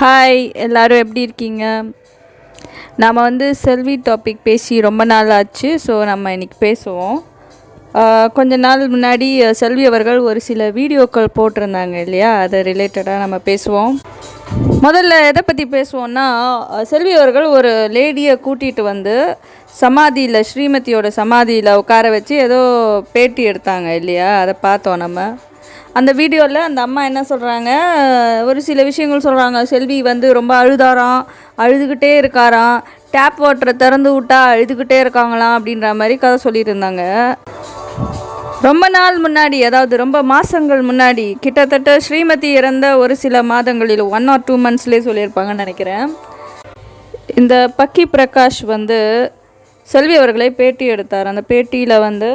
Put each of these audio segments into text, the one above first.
Hi எல்லோரும் எப்படி இருக்கீங்க? நாம் வந்து செல்வி டாபிக் பேசி ரொம்ப நாள் ஆச்சு ஸோ நம்ம இன்றைக்கி பேசுவோம். கொஞ்ச நாள் முன்னாடி செல்வி அவர்கள் ஒரு சில வீடியோக்கள் போட்டிருந்தாங்க இல்லையா? அதை ரிலேட்டடாக நம்ம பேசுவோம். முதல்ல எதை பற்றி பேசுவோம்னா செல்வி அவர்கள் ஒரு லேடியை கூட்டிகிட்டு வந்து சமாதியில் ஸ்ரீமதியோட சமாதியில் உட்கார வச்சு ஏதோ பேட்டி எடுத்தாங்க இல்லையா? அதை பார்த்தோம் நம்ம. அந்த வீடியோவில் அந்த அம்மா என்ன சொல்கிறாங்க ஒரு சில விஷயங்கள் சொல்கிறாங்க செல்வி வந்து ரொம்ப அழுதாராம். அழுதுகிட்டே இருக்காராம். டேப் வாட்டரை திறந்து விட்டா அழுதுகிட்டே இருக்காங்களாம் அப்படின்ற மாதிரி கதை சொல்லிட்டு இருந்தாங்க ரொம்ப நாள் முன்னாடி அதாவது ரொம்ப மாதங்கள் முன்னாடி கிட்டத்தட்ட ஸ்ரீமதி இறந்த ஒரு சில மாதங்களில் ஒன் ஆர் டூ மந்த்ஸ்லேயே சொல்லியிருப்பாங்கன்னு நினைக்கிறேன். இந்த பக்கி பிரகாஷ் வந்து செல்வி அவர்களை பேட்டி எடுத்தார். அந்த பேட்டியில் வந்து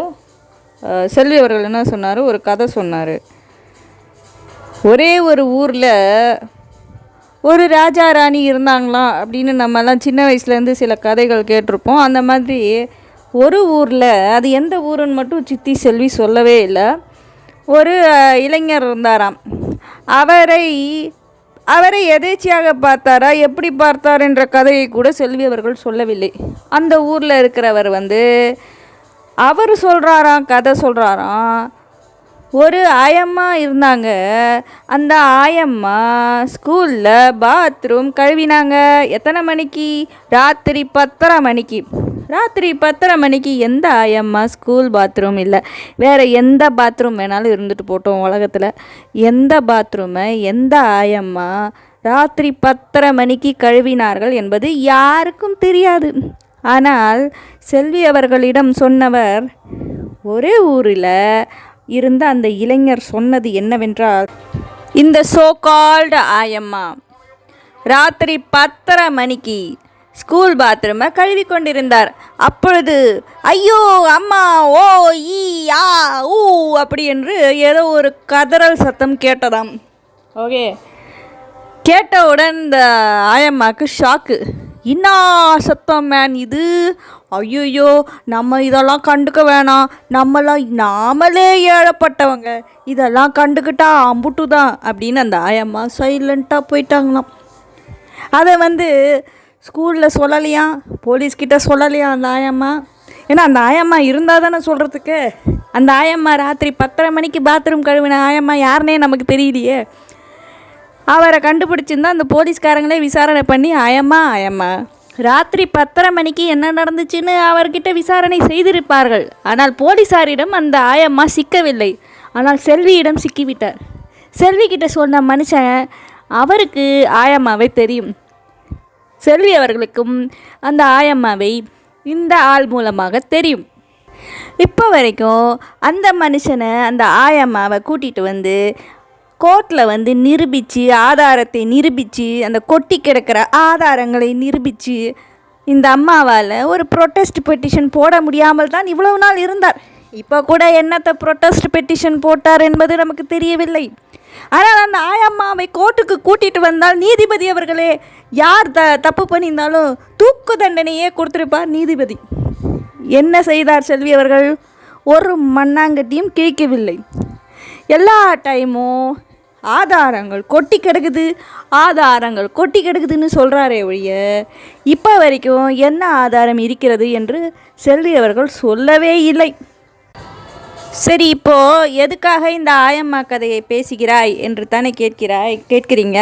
செல்வி அவர்கள் என்ன சொன்னார்? ஒரு கதை சொன்னார். ஒரே ஒரு ஊரில் ஒரு ராஜா ராணி இருந்தாங்களாம் அப்படின்னு நம்மலாம் சின்ன வயசுலேருந்து சில கதைகள் கேட்டிருப்போம். அந்த மாதிரி ஒரு ஊரில் அது எந்த ஊருன்னு மட்டும் சித்தி செல்வி சொல்லவே இல்லை. ஒரு இளைஞர் இருந்தாராம். அவரை அவரை எதேச்சியாக பார்த்தாரா எப்படி பார்த்தார் என்ற கதையை கூட செல்வி அவர்கள் சொல்லவில்லை. அந்த ஊரில் இருக்கிறவர் வந்து அவர் சொல்கிறாராம் கதை சொல்கிறாராம் ஒரு ஆயம்மா இருந்தாங்க. அந்த ஆயம்மா ஸ்கூலில் பாத்ரூம் கழுவினாங்க. எத்தனை மணிக்கு? ராத்திரி பத்தரை மணிக்கு. ராத்திரி பத்தரை மணிக்கு எந்த ஆயம்மா ஸ்கூல் பாத்ரூம் இல்லை. வேறு எந்த பாத்ரூம் வேணாலும் இருந்துட்டு போட்டோம் உலகத்தில். எந்த பாத்ரூமை? எந்த ஆயம்மா? ராத்திரி பத்தரை மணிக்கு கழுவினார்கள் என்பது யாருக்கும் தெரியாது. ஆனால் செல்வி அவர்களிடம் சொன்னவர் ஒரே ஊரில் இருந்த அந்த இளைஞர் சொன்னது என்னவென்றால் இந்த சோ கால்டு ஆயம்மா ராத்திரி பத்தரை மணிக்கு ஸ்கூல் பாத்ரூமை கழுவி கொண்டிருந்தார். அப்பொழுது ஐயோ அம்மா ஓ ஈ ஆ ஊ அப்படி என்று ஏதோ ஒரு கதறல் சத்தம் கேட்டதாம். ஓகே. கேட்டவுடன் இந்த ஆயம்மாக்கு ஷாக்கு இன்னா சத்தம் மேன் இது? ஐயோ நம்ம இதெல்லாம் கண்டுக்க வேணாம். நம்மளாம் நாமளே ஏழப்பட்டவங்க. இதெல்லாம் கண்டுக்கிட்டா அம்புட்டு தான் அப்படின்னு அந்த ஆயம்மா சைலண்ட்டாக போயிட்டாங்களாம். அதை வந்து ஸ்கூலில் சொல்லலையாம் போலீஸ்கிட்ட சொல்லலையா அந்த ஆயம்மா? ஏன்னா அந்த ஆயம்மா இருந்தால் தானே சொல்கிறதுக்கு அந்த ஆயம்மா ராத்திரி பத்தரை மணிக்கு பாத்ரூம் கழுவின ஆயம்மா யாருனே நமக்கு தெரியலையே. அவரை கண்டுபிடிச்சிருந்தா அந்த போலீஸ்காரங்களே விசாரணை பண்ணி ஆயம்மா ஆயம்மா ராத்திரி பத்தரை மணிக்கு என்ன நடந்துச்சுன்னு அவர்கிட்ட விசாரணை செய்திருப்பார்கள். ஆனால் போலீசாரிடம் அந்த ஆயம்மா சிக்கவில்லை. ஆனால் செல்வியிடம் சிக்கிவிட்டார். செல்வி கிட்ட சொன்ன மனுஷன் அவருக்கு ஆயம்மாவை தெரியும். செல்வி அவர்களுக்கும் அந்த ஆயம்மாவை இந்த ஆள் மூலமாக தெரியும். இப்போ வரைக்கும் அந்த மனுஷனை அந்த ஆயம்மாவை கூட்டிகிட்டு வந்து கோர்ட்டில் வந்து நிரூபித்து ஆதாரத்தை நிரூபித்து அந்த கொட்டி கிடக்கிற ஆதாரங்களை நிரூபித்து இந்த அம்மாவால் ஒரு ப்ரொட்டஸ்ட் பெட்டிஷன் போட முடியாமல் தான் இவ்வளவு நாள் இருந்தார். இப்போ கூட என்னத்தை ப்ரொட்டஸ்ட் பெட்டிஷன் போட்டார் என்பது நமக்கு தெரியவில்லை. ஆனால் அந்த ஆயம்மாவை கோர்ட்டுக்கு கூட்டிட்டு வந்தால் நீதிபதி அவர்களே யார் த தப்பு பண்ணியிருந்தாலும் தூக்கு தண்டனையே கொடுத்துருப்பார் நீதிபதி. என்ன செய்தார் செல்வி அவர்கள்? ஒரு மண்ணாங்கட்டியும் கிழிக்கவில்லை. எல்லா டைமும் ஆதாரங்கள் கொட்டி கிடக்குது. ஆதாரங்கள் கொட்டி கிடக்குதுன்னு சொல்கிறாரே ஒழிய இப்போ வரைக்கும் என்ன ஆதாரம் இருக்கிறது என்று செல்வி அவர்கள் சொல்லவே இல்லை. சரி இப்போது எதுக்காக இந்த ஆயம்மா கதையை பேசுகிறாய் என்று தானே கேட்கிறாய் கேட்குறீங்க?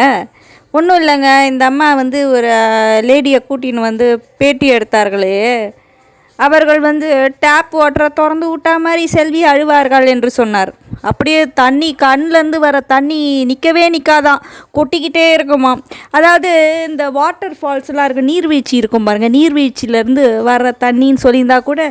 ஒன்றும் இல்லைங்க இந்த அம்மா வந்து ஒரு லேடியை கூட்டின்னு வந்து பேட்டி எடுத்தார்களே. அவர்கள் வந்து டேப் வாட்டரை திறந்து விட்டா மாதிரி செல்வி அழுவார்கள் என்று சொன்னார். அப்படியே தண்ணி கண்ணிலேருந்து வர தண்ணி நிற்கவே நிற்காதான் கொட்டிக்கிட்டே இருக்குமாம் அதாவது இந்த வாட்டர் ஃபால்ஸ்லாம் இருக்குது நீர்வீழ்ச்சி இருக்கும் பாருங்கள் நீர்வீழ்ச்சியிலேருந்து வர தண்ணின்னு சொல்லியிருந்தா கூட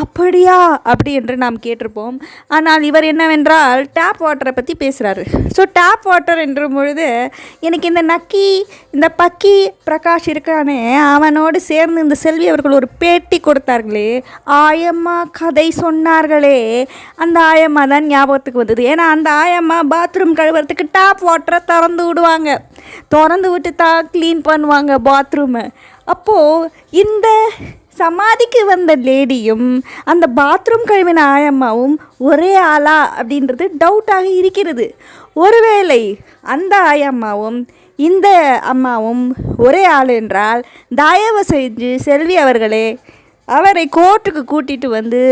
அப்படியா? அப்படி என்று நாம் கேட்டிருப்போம். ஆனால் இவர் என்னவென்றால் டேப் வாட்டரை பற்றி பேசுகிறாரு ஸோ டேப் வாட்டர் என்ற பொழுது எனக்கு இந்த நக்கி இந்த பக்கி பிரகாஷ் இருக்கானே அவனோடு சேர்ந்து இந்த செல்வி அவர்கள் ஒரு பேட்டி கொடுத்தார்களே. ஆயம்மா கதை சொன்னார்களே. அந்த ஆயம்மா தான் ஞாபகத்துக்கு வந்தது. ஏன்னா அந்த ஆயம்மா பாத்ரூம் கழுவுறதுக்கு டாப் வாட்டரை திறந்து விடுவாங்க. திறந்து விட்டு தான் க்ளீன் பண்ணுவாங்க பாத்ரூமை அப்போது இந்த சமாதிக்கு வந்த லேடியும் அந்த பாத்ரூம் கழுவின ஆயம்மாவும் ஒரே ஆளா அப்படின்றது டவுட்டாக இருக்கிறது. ஒருவேளை அந்த ஆயம்மாவும் இந்த அம்மாவும் ஒரே ஆள் என்றால் தயவு செஞ்சு செல்வி அவர்களே அவரை கோர்ட்டுக்கு கூட்டிகிட்டு வந்து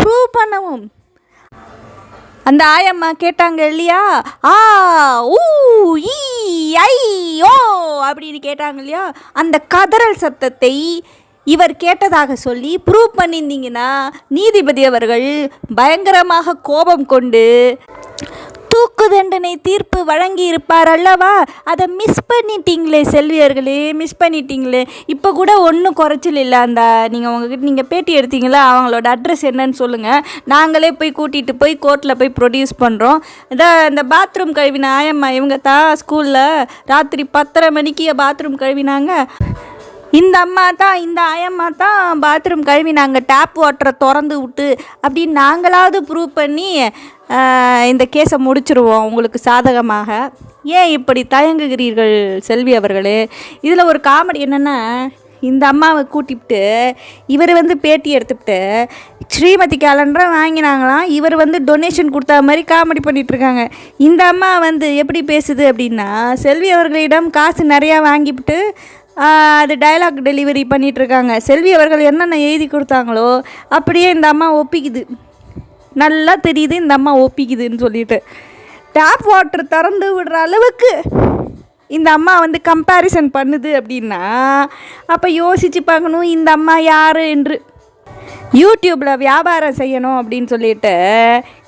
ப்ரூவ் பண்ணவும். அந்த ஆயம்மா கேட்டாங்க இல்லையா? ஆ ஊ ஈ ஐ ஓ அப்படின்னு கேட்டாங்க இல்லையா? அந்த கதறல் சத்தத்தை இவர் கேட்டதாக சொல்லி ப்ரூவ் பண்ணியிருந்தீங்கன்னா நீதிபதி அவர்கள் பயங்கரமாக கோபம் கொண்டு தூக்கு தண்டனை தீர்ப்பு வழங்கி இருப்பார் அல்லவா? அதை மிஸ் பண்ணிட்டீங்களே செல்வியர்களே மிஸ் பண்ணிட்டீங்களே. இப்போ கூட ஒன்றும் குறைச்சல் இல்லை அந்த நீங்கள் உங்ககிட்ட நீங்கள் பேட்டி எடுத்தீங்களா? அவங்களோட அட்ரஸ் என்னன்னு சொல்லுங்கள் நாங்களே போய் கூட்டிகிட்டு போய் கோர்ட்டில் போய் ப்ரொடியூஸ் பண்ணுறோம் இந்த இந்த பாத்ரூம் கழுவின ஆயம்மா இவங்க தான் ஸ்கூலில் ராத்திரி பத்தரை மணிக்கு பாத்ரூம் கழுவினாங்க. இந்த அம்மா தான் இந்த ஆயம்மா தான் பாத்ரூம் கழுவி நாங்கள் டேப் வாட்டரை திறந்து விட்டு அப்படின்னு நாங்களாவது ப்ரூவ் பண்ணி இந்த கேஸை முடிச்சிருவோம் உங்களுக்கு சாதகமாக. ஏன் இப்படி தயங்குகிறீர்கள் செல்வி அவர்களே? இதில் ஒரு காமெடி என்னென்னா இந்த அம்மாவை கூட்டிவிட்டு இவர் வந்து பேட்டி எடுத்துக்கிட்டு ஸ்ரீமதி கேலண்டரை வாங்கினாங்களாம் இவர் வந்து டொனேஷன் கொடுத்தா மாதிரி காமெடி பண்ணிட்டு இருக்காங்க இந்த அம்மா வந்து எப்படி பேசுது அப்படின்னா செல்வி அவர்களிடம் காசு நிறையா வாங்கிவிட்டு அது டயலாக் டெலிவரி பண்ணிகிட்ருக்காங்க செல்வி அவர்கள் என்னென்ன எழுதி கொடுத்தாங்களோ அப்படியே இந்த அம்மா ஒப்பிக்குது. நல்லா தெரியுது இந்த அம்மா ஒப்பிக்குதுன்னு சொல்லிட்டு. டேப் வாட்டர் திறந்து விடுற அளவுக்கு இந்த அம்மா வந்து கம்பேரிசன் பண்ணுது அப்படின்னா அப்போ யோசித்து பார்க்கணும் இந்த அம்மா யார் என்று. யூடியூப்பில் வியாபாரம் செய்யணும் அப்படின்னு சொல்லிட்டு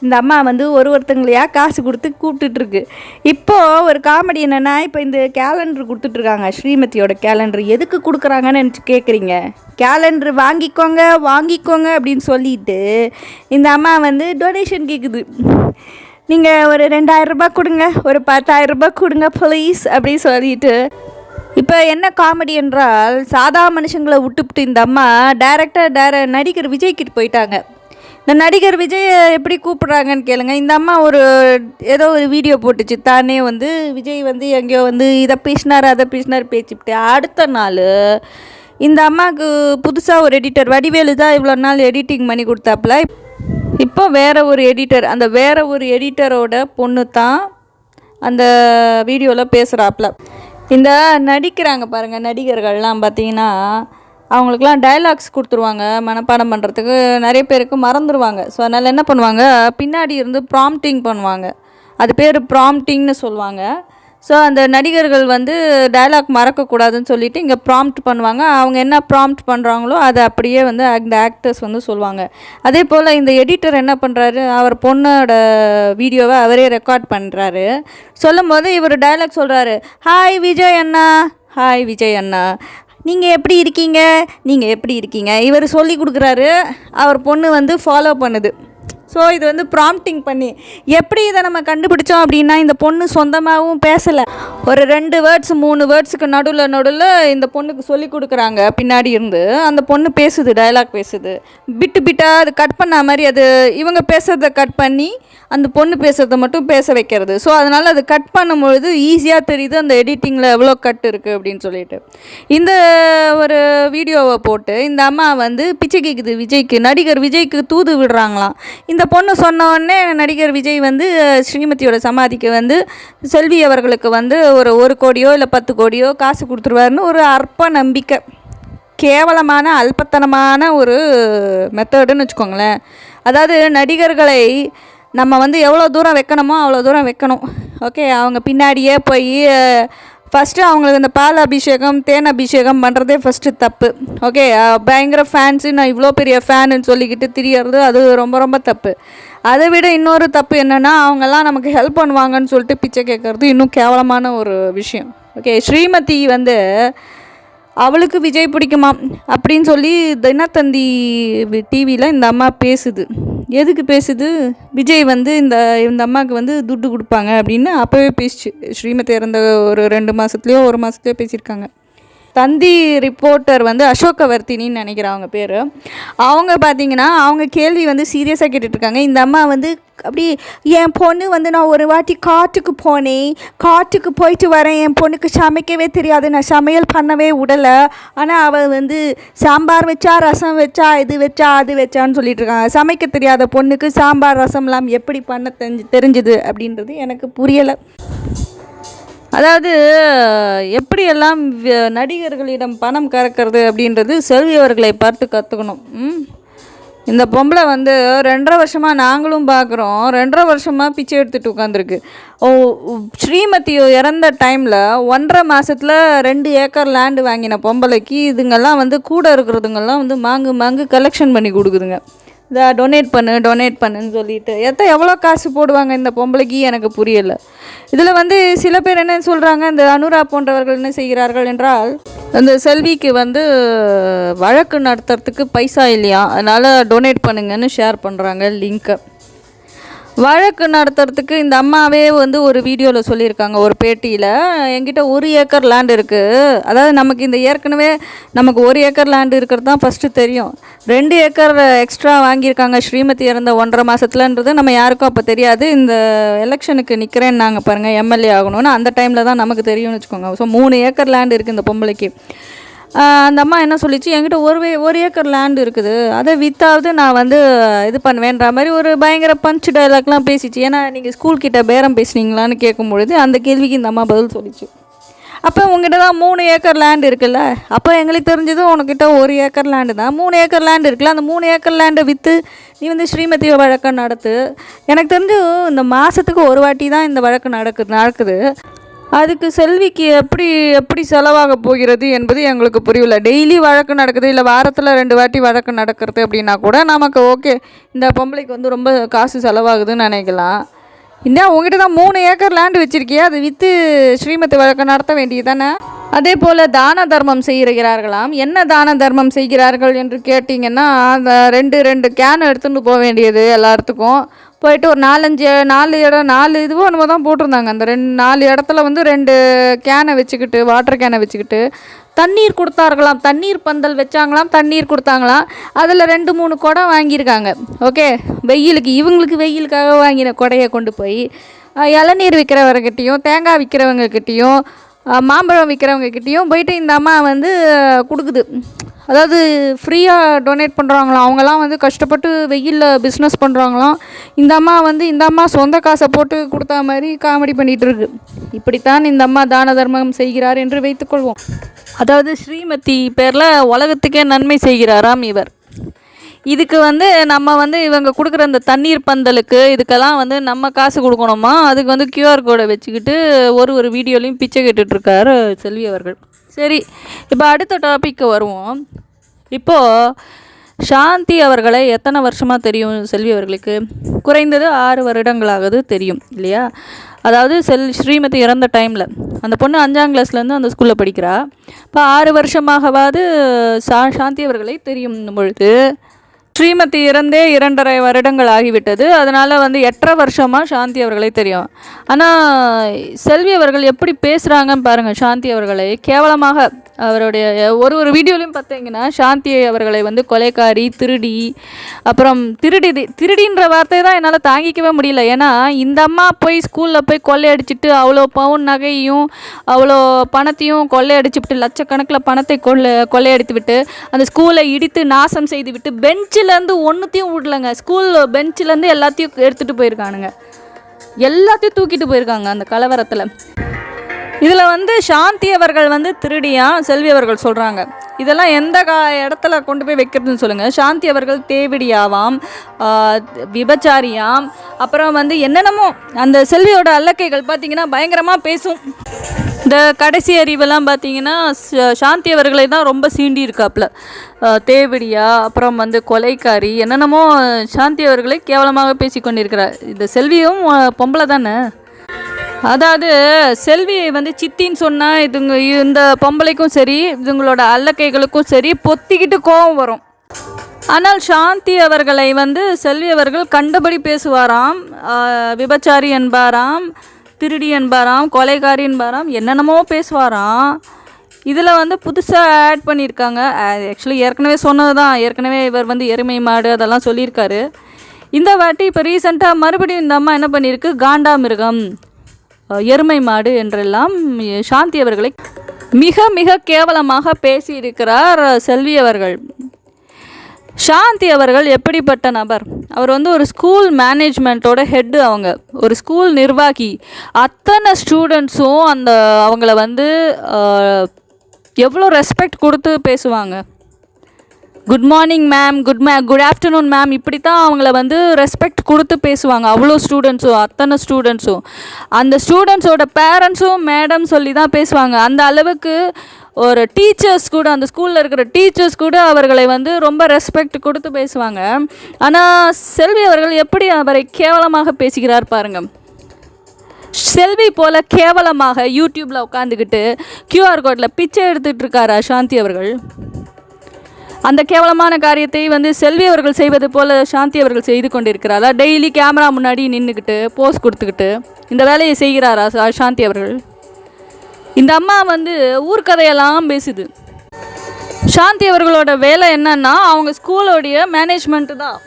இந்த அம்மா வந்து ஒரு ஒருத்தங்களையா காசு கொடுத்து கூப்பிட்டுட்ருக்கு. இப்போது ஒரு காமெடி என்னென்னா இப்போ இந்த கேலண்டர் கொடுத்துட்ருக்காங்க ஸ்ரீமதியோட கேலண்டர் எதுக்கு கொடுக்குறாங்கன்னு நினச்சி கேட்குறீங்க கேலண்டர் வாங்கிக்கோங்க வாங்கிக்கோங்க அப்படின்னு சொல்லிட்டு இந்த அம்மா வந்து டொனேஷன் கேட்குது நீங்கள் ஒரு ரெண்டாயிரம் ரூபாய் கொடுங்க ஒரு பத்தாயிரம் ரூபாய் கொடுங்க ப்ளீஸ் அப்படின்னு சொல்லிட்டு இப்போ என்ன காமெடி என்றால் சாதா மனுஷங்களை விட்டுவிட்டு இந்த அம்மா டேரக்டாக டேர நடிகர் விஜய்கிட்ட போயிட்டாங்க. இந்த நடிகர் விஜயை எப்படி கூப்பிட்றாங்கன்னு கேளுங்க. இந்த அம்மா ஒரு ஏதோ ஒரு வீடியோ போட்டுச்சு. தானே வந்து விஜய் வந்து எங்கேயோ வந்து இதை பேசினார் அதை பேசினார் பேச்சுப்பிட்டு அடுத்த நாள் இந்த அம்மாவுக்கு புதுசாக ஒரு எடிட்டர் வடிவேலு தான் இவ்வளோ நாள் எடிட்டிங் பண்ணி கொடுத்தாப்புல. இப்போ வேற ஒரு எடிட்டர் அந்த வேற ஒரு எடிட்டரோட பொண்ணு தான் அந்த வீடியோவில் பேசுகிறாப்புல இந்த நடிக்கிறாங்க பாருங்கள் நடிகர்கள்லாம் பார்த்தீங்கன்னா அவங்களுக்குலாம் டயலாக்ஸ் கொடுத்துருவாங்க மனப்பாடம் பண்ணுறதுக்கு நிறைய பேருக்கு மறந்துடுவாங்க ஸோ அதனால் என்ன பண்ணுவாங்க பின்னாடி இருந்து ப்ராம்ப்டிங் பண்ணுவாங்க. அது பேர் ப்ராம்ப்டிங்னு சொல்லுவாங்க. ஸோ அந்த நடிகர்கள் வந்து டயலாக் மறக்கக்கூடாதுன்னு சொல்லிட்டு இங்கே ப்ராம்ப்ட் பண்ணுவாங்க. அவங்க என்ன ப்ராம்ப்ட் பண்ணுறாங்களோ அதை அப்படியே வந்து அந்த ஆக்டர்ஸ் வந்து சொல்லுவாங்க. அதே போல் இந்த எடிட்டர் என்ன பண்ணுறாரு அவர் பொண்ணோட வீடியோவை அவரே ரெக்கார்ட் பண்ணுறாரு சொல்லும் போது இவர் டயலாக் சொல்கிறாரு ஹாய் விஜய் அண்ணா. ஹாய் விஜய் அண்ணா. நீங்கள் எப்படி இருக்கீங்க? நீங்கள் எப்படி இருக்கீங்க? இவர் சொல்லி கொடுக்குறாரு. அவர் பொண்ணு வந்து ஃபாலோ பண்ணுது. ஸோ இது வந்து ப்ராம்ப்டிங் பண்ணி எப்படி இதை நம்ம கண்டுபிடிச்சோம் அப்படின்னா இந்த பொண்ணு சொந்தமாகவும் பேசலை. ஒரு ரெண்டு வேர்ட்ஸ் மூணு வேர்ட்ஸுக்கு நடுவில் நடுவில் இந்த பொண்ணுக்கு சொல்லி கொடுக்குறாங்க. பின்னாடி இருந்து அந்த பொண்ணு பேசுது டயலாக் பேசுது. பிட்டு பிட்டாக அது கட் பண்ண மாதிரி அது இவங்க பேசுகிறத கட் பண்ணி அந்த பொண்ணு பேசுகிறத மட்டும் பேச வைக்கிறது. ஸோ அதனால் அது கட் பண்ணும்பொழுது ஈஸியாக தெரியுது அந்த எடிட்டிங்கில் எவ்வளோ கட் இருக்குது அப்படின்னு சொல்லிட்டு. இந்த ஒரு வீடியோவை போட்டு இந்த அம்மா வந்து பிச்சை கேட்குது விஜய்க்கு நடிகர் விஜய்க்கு தூது விடுறாங்களாம். இந்த பொண்ணு சொன்ன நடிகர் விஜய் வந்து ஸ்ரீமதியோட சமாதிக்கு வந்து செல்வி அவர்களுக்கு வந்து ஒரு ஒரு கோடியோ இல்லை பத்து கோடியோ காசு கொடுத்துருவாருன்னு ஒரு அற்ப நம்பிக்கை. கேவலமான அல்பத்தனமான ஒரு மெத்தடுன்னு வச்சுக்கோங்களேன். அதாவது நடிகர்களை நம்ம வந்து எவ்வளோ தூரம் வைக்கணுமோ அவ்வளோ தூரம் வைக்கணும். ஓகே அவங்க பின்னாடியே போய் ஃபஸ்ட்டு அவங்களுக்கு இந்த பால் அபிஷேகம் தேன் அபிஷேகம் பண்ணுறதே ஃபஸ்ட்டு தப்பு. ஓகே பயங்கர ஃபேன்ஸு நான் இவ்வளோ பெரிய ஃபேனுன்னு சொல்லிக்கிட்டு திரியறது அது ரொம்ப ரொம்ப தப்பு. அதை விட இன்னொரு தப்பு என்னென்னா அவங்கெல்லாம் நமக்கு ஹெல்ப் பண்ணுவாங்கன்னு சொல்லிட்டு பிச்சை கேட்குறது இன்னும் கேவலமான ஒரு விஷயம். ஓகே ஸ்ரீமதி வந்து அவளுக்கு விஜய் பிடிக்குமா? அப்படின்னு சொல்லி தினத்தந்தி டிவியில் இந்த அம்மா பேசுது. எதுக்கு பேசுது? விஜய் வந்து இந்த இந்த அம்மாவுக்கு வந்து துட்டு கொடுப்பாங்க அப்படின்னு அப்போவே பேசிச்சு. ஸ்ரீமதி இறந்த ஒரு ரெண்டு மாதத்துலேயோ ஒரு மாதத்துலையோ பேசியிருக்காங்க. தந்தி ரிப்போர்ட்டர் வந்து அசோகவர்த்தினின்னு நினைக்கிறேன் அவங்க பேர். அவங்க பார்த்தீங்கன்னா அவங்க கேள்வி வந்து சீரியஸாக கேட்டுட்ருக்காங்க. இந்த அம்மா வந்து அப்படி என் பொண்ணு வந்து நான் ஒரு வாட்டி காட்டுக்கு போனேன். காட்டுக்கு போயிட்டு வரேன். என் பொண்ணுக்கு சமைக்கவே தெரியாது. நான் சமையல் பண்ணவே விடலை ஆனால் அவள் வந்து சாம்பார் வச்சா ரசம் வச்சா இது வச்சா அது வச்சான்னு சொல்லிட்டு இருக்காங்க சமைக்க தெரியாத பொண்ணுக்கு சாம்பார் ரசம்லாம் எப்படி பண்ண தெரிஞ்சு தெரிஞ்சுது அப்படின்றது எனக்கு புரியலை. அதாவது எப்படியெல்லாம் நடிகர்களிடம் பணம் கறக்கிறது அப்படின்றது செல்வி அவர்களை பார்த்து கற்றுக்கணும் ம்? இந்த பொம்பளை வந்து ரெண்டரை வருஷமாக நாங்களும் பார்க்குறோம் ரெண்டரை வருஷமாக பிச்சை எடுத்துகிட்டு உட்காந்துருக்கு ஓ ஸ்ரீமதி இறந்த டைமில் ஒன்றரை மாதத்தில் ரெண்டு ஏக்கர் லேண்டு வாங்கின பொம்பளைக்கு இதுங்கெல்லாம் வந்து கூட இருக்கிறதுங்கெல்லாம் வந்து மாங்கு மாங்கு கலெக்ஷன் பண்ணி கொடுக்குதுங்க. இதை டொனேட் பண்ணு டொனேட் பண்ணுன்னு சொல்லிட்டு. எத்த எவ்வளோ காசு போடுவாங்க இந்த பொம்பளைக்கு? எனக்கு புரியலை. இதில் வந்து சில பேர் என்ன சொல்கிறாங்க இந்த அனுரா போன்றவர்கள் என்ன செய்கிறார்கள் என்றால் இந்த செல்விக்கு வந்து வழக்கு நடத்துறதுக்கு பைசா இல்லையா? அதனால் டொனேட் பண்ணுங்கன்னு ஷேர் பண்ணுறாங்க லிங்க்கை வழக்கு நடத்துறதுக்கு இந்த அம்மாவே வந்து ஒரு வீடியோவில் சொல்லியிருக்காங்க ஒரு பேட்டியில். என்கிட்ட ஒரு ஏக்கர் லேண்ட் இருக்குது அதாவது நமக்கு இந்த ஏற்கனவே நமக்கு ஒரு ஏக்கர் லேண்ட் இருக்கிறது தான் ஃபஸ்ட்டு தெரியும். ரெண்டு ஏக்கர் எக்ஸ்ட்ரா வாங்கியிருக்காங்க ஸ்ரீமதி இறந்த ஒன்றரை மாதத்துலன்றது நம்ம யாருக்கும் அப்போ தெரியாது. இந்த எலெக்ஷனுக்கு நிற்கிறேன்னு நாங்கள் பாருங்கள் எம்எல்ஏ ஆகணும்னு அந்த டைமில் தான் நமக்கு தெரியும்னு வச்சுக்கோங்க. ஸோ மூணு ஏக்கர் லேண்ட் இருக்குது இந்த பொம்பளைக்கு. அந்த அம்மா என்ன சொல்லிச்சு? என்கிட்ட ஒரு ஒரு ஏக்கர் லேண்ட் இருக்குது. அதை வித்தாவது நான் வந்து இது பண்ணுவேன்ற மாதிரி ஒரு பயங்கர பஞ்ச் டைலாக்லாம் பேசிச்சு. ஏன்னா நீங்கள் ஸ்கூல்கிட்ட பேரம் பேசுனீங்களான்னு கேட்கும்பொழுது அந்த கேள்விக்கு இந்த அம்மா பதில் சொல்லிச்சு. அப்போ உங்ககிட்ட தான் மூணு ஏக்கர் லேண்ட் இருக்குல்ல? அப்போ எங்களுக்கு தெரிஞ்சது உனக்கிட்ட ஒரு ஏக்கர் லேண்டு தான். மூணு ஏக்கர் லேண்ட் இருக்குல்ல? அந்த மூணு ஏக்கர் லேண்டை விற்று நீ வந்து ஸ்ரீமதி வழக்கம் நடத்து. எனக்கு தெரிஞ்சு இந்த மாதத்துக்கு ஒரு வாட்டி தான் இந்த வழக்கு நடக்குது நடக்குது. அதுக்கு செல்விக்கு எப்படி எப்படி செலவாக போகிறது என்பது எங்களுக்கு புரியல டெய்லி வழக்கு நடக்குது இல்லை வாரத்தில் ரெண்டு வாட்டி வழக்கு நடக்கிறது அப்படின்னா கூட நமக்கு ஓகே. இந்த பொம்பளைக்கு வந்து ரொம்ப காசு செலவாகுதுன்னு நினைக்கலாம். இந்த உங்ககிட்ட தான் மூணு ஏக்கர் லேண்டு வச்சிருக்கியா? அது விற்று ஸ்ரீமதி வழக்கு நடத்த வேண்டியது தானே? அதே போல் தான தர்மம் செய்கிறார்களாம். என்ன தான தர்மம் செய்கிறார்கள் என்று கேட்டிங்கன்னா அந்த ரெண்டு ரெண்டு கேன் எடுத்துகிட்டு போக வேண்டியது எல்லாத்துக்கும். போயிட்டு ஒரு நாலஞ்சு நாலு இடம் நாலு இதுவோ என்னமோ தான் போட்டிருந்தாங்க. அந்த ரெண்டு நாலு இடத்துல வந்து ரெண்டு கேனை வச்சுக்கிட்டு வாட்டர் கேனை வச்சுக்கிட்டு தண்ணீர் கொடுத்தார்களாம். தண்ணீர் பந்தல் வச்சாங்களாம் தண்ணீர் கொடுத்தாங்களாம். அதில் ரெண்டு மூணு குடம் வாங்கியிருக்காங்க. ஓகே? வெயிலுக்கு இவங்களுக்கு வெயிலுக்காக வாங்கின குடையை கொண்டு போய் இளநீர் விற்கிறவர்கிட்டையும் தேங்காய் விற்கிறவங்கக்கிட்டேயும் மாம்பழம் விற்கிறவங்கக்கிட்டேயும் போயிட்டு இந்த அம்மா வந்து கொடுக்குது. அதாவது ஃப்ரீயாக டொனேட் பண்ணுறாங்களாம் அவங்கெல்லாம் வந்து கஷ்டப்பட்டு வெயிலில் பிஸ்னஸ் பண்ணுறாங்களாம் இந்த அம்மா வந்து இந்த அம்மா சொந்த காசை போட்டு கொடுத்தா மாதிரி காமெடி பண்ணிகிட்ருக்கு இப்படித்தான் இந்த அம்மா தான தர்மம் செய்கிறார் என்று வைத்துக்கொள்வோம். அதாவது ஸ்ரீமதி பேரில் உலகத்துக்கே நன்மை செய்கிறாராம் இவர். இதுக்கு வந்து நம்ம வந்து இவங்க கொடுக்குற இந்த தண்ணீர் பந்தலுக்கு இதுக்கெல்லாம் வந்து நம்ம காசு கொடுக்கணுமா? அதுக்கு வந்து கியூஆர் கோடை வச்சுக்கிட்டு ஒரு ஒரு வீடியோலையும் பிச்சை கேட்டுட்ருக்காரு செல்வி அவர்கள். சரி இப்போ அடுத்த டாப்பிக்கு வருவோம். இப்போது சாந்தி அவர்களை எத்தனை வருஷமாக தெரியும் செல்வி அவர்களுக்கு? குறைந்தது ஆறு வருடங்களாவது தெரியும் இல்லையா? அதாவது செல் ஸ்ரீமதி இறந்த டைமில் அந்த பொண்ணு அஞ்சாம் கிளாஸ்லேருந்து அந்த ஸ்கூலில் படிக்கிறா. இப்போ ஆறு வருஷமாகவாது சா சாந்தி அவர்களை தெரியும் பொழுது ஸ்ரீமதி இறந்தே இரண்டரை வருடங்கள் ஆகிவிட்டது அதனால் வந்து எட்டரை வருஷமாக சாந்தி அவர்களை தெரியும். ஆனால் செல்வி அவர்கள் எப்படி பேசுகிறாங்கன்னு பாருங்கள் சாந்தி அவர்களை. கேவலமாக அவருடைய ஒரு ஒரு வீடியோலையும் பார்த்தீங்கன்னா சாந்தி அவர்களை வந்து கொலைக்காரி திருடி அப்புறம் திருடி திருடின்ற வார்த்தையை தான் என்னால் தாங்கிக்கவே முடியல. ஏன்னா இந்த அம்மா போய் ஸ்கூலில் போய் கொள்ளையடிச்சிட்டு அவ்வளோ பவுன் நகையும் அவ்வளோ பணத்தையும் கொள்ளையடிச்சுவிட்டு லட்சக்கணக்கில் பணத்தை கொள்ளை கொள்ளையடித்து விட்டு அந்த ஸ்கூலை இடித்து நாசம் செய்து விட்டு பெஞ்சிலேருந்து ஒன்றுத்தையும் விடலங்க. ஸ்கூல் பெஞ்சிலேருந்து எல்லாத்தையும் எடுத்துகிட்டு போயிருக்கானுங்க. எல்லாத்தையும் தூக்கிட்டு போயிருக்காங்க அந்த கலவரத்தில். இதில் வந்து சாந்தி அவர்கள் வந்து திருடியா? செல்வி அவர்கள் சொல்கிறாங்க இதெல்லாம் எந்த கா இடத்துல கொண்டு போய் வைக்கிறதுன்னு சொல்லுங்கள் சாந்தி அவர்கள் தேவிடியாவாம் விபச்சாரியாம் அப்புறம் வந்து என்னென்னமோ அந்த செல்வியோட அல்லக்கைகள் பார்த்தீங்கன்னா பயங்கரமாக பேசும். இந்த கடைசி அறிவெல்லாம் பார்த்தீங்கன்னா ச- சாந்தி அவர்களை தான் ரொம்ப சீண்டி இருக்காப்புல தேவிடியா அப்புறம் வந்து கொலைக்காரி என்னென்னமோ சாந்தி அவர்களை கேவலமாக பேசி கொண்டிருக்கிறார் இந்த செல்வியும் பொம்பளை தானே? அதாவது செல்வியை வந்து சித்தின்னு சொன்னால் இதுங்க இந்த பொம்பளைக்கும் சரி இதுங்களோட அல்லக்கைகளுக்கும் சரி பொத்திக்கிட்டு கோபம் வரும். ஆனால் சாந்தி அவர்களை வந்து செல்வி அவர்கள் கண்டபடி பேசுவாராம். விபச்சாரி என்பாராம் திருடி என்பாராம் கொலைகாரி என்பாராம் என்னென்னமோ பேசுவாராம். இதில் வந்து புதுசாக ஆட் பண்ணியிருக்காங்க. ஆக்சுவலி ஏற்கனவே சொன்னது தான் ஏற்கனவே இவர் வந்து எருமை மாடு அதெல்லாம் சொல்லியிருக்காரு. இந்த வாட்டி இப்போ ரீசெண்டாக மறுபடியும் இந்த அம்மா என்ன பண்ணியிருக்கு? காண்டாமிருகம் மிருகம். எருமை மாடு என்றெல்லாம் சாந்தி அவர்களை மிக மிக கேவலமாக பேசியிருக்கிறார் செல்வி அவர்கள். சாந்தி அவர்கள் எப்படிப்பட்ட நபர்? அவர் வந்து ஒரு ஸ்கூல் மேனேஜ்மெண்ட்டோட ஹெட்டு அவங்க. ஒரு ஸ்கூல் நிர்வாகி. அத்தனை ஸ்டூடெண்ட்ஸும் அந்த அவங்கள வந்து எவ்வளோ ரெஸ்பெக்ட் கொடுத்து பேசுவாங்க. Good morning ma'am good ma'am good afternoon ma'am இப்படி தான் அவங்கள வந்து ரெஸ்பெக்ட் கொடுத்து பேசுவாங்க. அவ்வளோ ஸ்டூடெண்ட்ஸும் அத்தனை ஸ்டூடெண்ட்ஸும் அந்த ஸ்டூடெண்ட்ஸோட பேரண்ட்ஸும் மேடம் சொல்லி தான் பேசுவாங்க. அந்த அளவுக்கு ஒரு டீச்சர்ஸ் கூட அந்த ஸ்கூலில் இருக்கிற டீச்சர்ஸ் கூட அவர்களை வந்து ரொம்ப ரெஸ்பெக்ட் கொடுத்து பேசுவாங்க. ஆனால் செல்வி அவர்கள் எப்படி அவரை கேவலமாக பேசுகிறார் பாருங்கள் செல்வி போல கேவலமாக யூடியூப்பில் உட்காந்துக்கிட்டு கியூஆர் கோடில் பிச்சை எடுத்துகிட்டு இருக்காரா சாந்தி அவர்கள்? அந்த கேவலமான காரியத்தை வந்து செல்வி அவர்கள் செய்வது போல சாந்தி அவர்கள் செய்து கொண்டிருக்கிறாரா? டெய்லி கேமரா முன்னாடி நின்றுக்கிட்டு போஸ் கொடுத்துக்கிட்டு இந்த வேலையை செய்கிறாரா சா- சாந்தி அவர்கள்? இந்த அம்மா வந்து ஊர்க்கதையெல்லாம் பேசுது. சாந்தி அவர்களோட வேலை என்னன்னா அவங்க ஸ்கூலோடைய மேனேஜ்மெண்ட்டு தான்.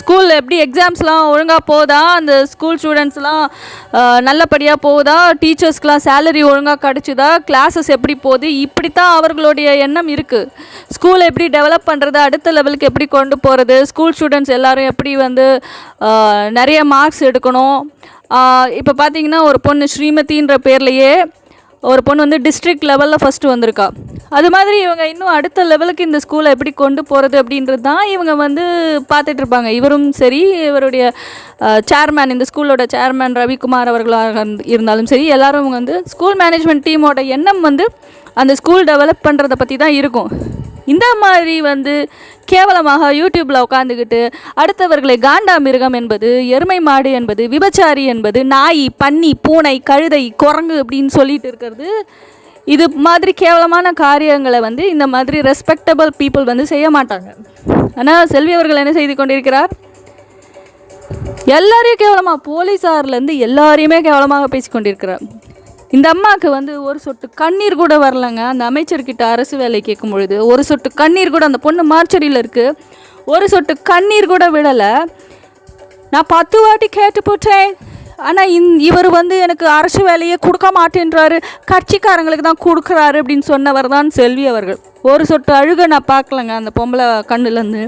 ஸ்கூலில் எப்படி எக்ஸாம்ஸ்லாம் ஒழுங்காக போகுதா அந்த ஸ்கூல் ஸ்டூடெண்ட்ஸ்லாம் நல்லபடியாக போகுதா? டீச்சர்ஸ்க்கெலாம் சேலரி ஒழுங்காக கிடச்சிதா? கிளாஸஸ் எப்படி போகுது? இப்படி தான் அவர்களுடைய எண்ணம் இருக்குது ஸ்கூலை எப்படி டெவலப் பண்ணுறது அடுத்த லெவலுக்கு எப்படி கொண்டு போகிறது ஸ்கூல் ஸ்டூடெண்ட்ஸ் எல்லோரும் எப்படி வந்து நிறைய மார்க்ஸ் எடுக்கணும்? இப்போ பார்த்தீங்கன்னா ஒரு பொண்ணு ஸ்ரீமதின்ற பேர்லையே ஒரு பொண்ணு வந்து டிஸ்ட்ரிக்ட் லெவலில் ஃபஸ்ட்டு வந்திருக்கா. அது மாதிரி இவங்க இன்னும் அடுத்த லெவலுக்கு இந்த ஸ்கூலை எப்படி கொண்டு போகிறது அப்படின்றது தான் இவங்க வந்து பார்த்துட்ருப்பாங்க இவரும் சரி இவருடைய சேர்மேன் இந்த ஸ்கூலோட சேர்மேன் ரவிக்குமார் அவர்களாக இருந்தாலும் சரி எல்லாரும் இவங்க வந்து ஸ்கூல் மேனேஜ்மெண்ட் டீமோட எண்ணம் வந்து அந்த ஸ்கூல் டெவலப் பண்ணுறதை பற்றி தான் இருக்கும். இந்த மாதிரி வந்து கேவலமாக யூடியூப்பில் உட்காந்துக்கிட்டு அடுத்தவர்களை காண்டா மிருகம் என்பது எருமை மாடு என்பது விபச்சாரி என்பது நாய் பன்னி பூனை கழுதை குரங்கு அப்படின்னு சொல்லிட்டு இருக்கிறது. இது மாதிரி கேவலமான காரியங்களை வந்து இந்த மாதிரி ரெஸ்பெக்டபிள் பீப்புள் வந்து செய்ய மாட்டாங்க. ஆனால் செல்வி அவர்கள் என்ன செய்து கொண்டிருக்கிறார்? எல்லாரையும் கேவலமாக போலீஸார்லேருந்து எல்லாரையுமே கேவலமாக பேசிக்கொண்டிருக்கிறார் இந்த அம்மாவுக்கு வந்து ஒரு சொட்டு கண்ணீர் கூட வரலங்க. அந்த அமைச்சர்கிட்ட அரசு வேலை கேட்கும் பொழுது ஒரு சொட்டு கண்ணீர் கூட அந்த பொண்ணு மார்ச்சரியில் இருக்குது ஒரு சொட்டு கண்ணீர் கூட விடலை. நான் பத்து வாட்டி கேட்டு போட்டேன். ஆனால் இந் இவர் வந்து எனக்கு அரசு வேலையை கொடுக்க மாட்டேன்றாரு. கட்சிக்காரங்களுக்கு தான் கொடுக்குறாரு அப்படின்னு சொன்னவர் தான் செல்வி அவர்கள். ஒரு சொட்டு அழுக நான் பார்க்கலங்க அந்த பொம்பளை கண்ணுலேருந்து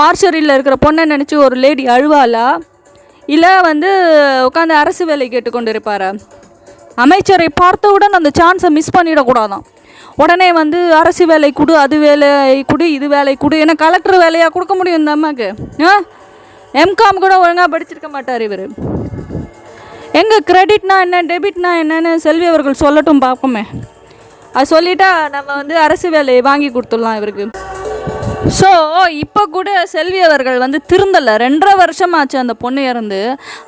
மார்ச்சரியில் இருக்கிற பொண்ணை நினச்சி ஒரு லேடி அழுவாளா? இல்லை வந்து உட்காந்து அரசு வேலை கேட்டுக்கொண்டு இருப்பாரா அமைச்சரை பார்த்தவுடன் அந்த சான்ஸை மிஸ் பண்ணிடக்கூடாதான். உடனே வந்து அரசு வேலை கொடு அது வேலை கொடு இது வேலை கொடு ஏன்னா கலெக்டர் வேலையாக கொடுக்க முடியும் இந்த அம்மாவுக்கு ஆ? எம்காம் கூட ஒழுங்காக படிச்சிருக்க மாட்டார் இவர். எங்கே கிரெடிட்னா என்ன டெபிட்னா என்னன்னு செல்வி அவர்கள் சொல்லட்டும் பார்ப்போமே. அது சொல்லிட்டா நம்ம வந்து அரசு வேலையை வாங்கி கொடுத்துடலாம் இவருக்கு. ஸோ இப்போ கூட செல்வி அவர்கள் வந்து திருந்தலை. ரெண்டரை வருஷமாச்சு அந்த பொண்ணு இறந்து.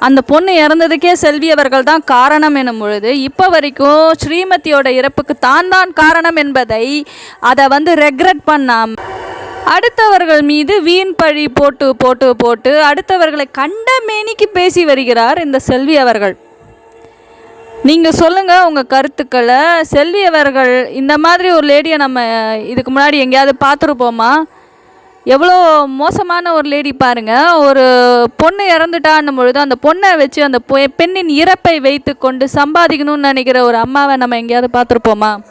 அந்த பொண்ணு இறந்ததுக்கே செல்வி அவர்கள் தான் காரணம் எனும் பொழுது இப்போ வரைக்கும் ஸ்ரீமதியோட இறப்புக்கு தான் தான் காரணம் என்பதை அதை வந்து ரெக்ரெட் பண்ணாம. அடுத்தவர்கள் மீது வீண் பழி போட்டு போட்டு போட்டு அடுத்தவர்களை கண்ட மேனிக்கு பேசி வருகிறார் இந்த செல்வி அவர்கள். நீங்கள் சொல்லுங்கள் உங்கள் கருத்துக்களை. செல்வி அவர்கள் இந்த மாதிரி ஒரு லேடியை நம்ம இதுக்கு முன்னாடி எங்கேயாவது பார்த்துருப்போமா? எவ்வளோ மோசமான ஒரு லேடி பாருங்க. ஒரு பொண்ணு இறந்துட்டான்னும் பொழுது அந்த பொண்ணை வச்சு அந்த பொ- பெண்ணின் இறப்பை வைத்து கொண்டு சம்பாதிக்கணும்னு நினைக்கிற ஒரு அம்மாவை நம்ம எங்கேயாவது பார்த்துருப்போமா?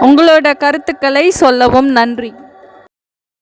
உங்களோட கருத்துக்களை சொல்லவும் நன்றி.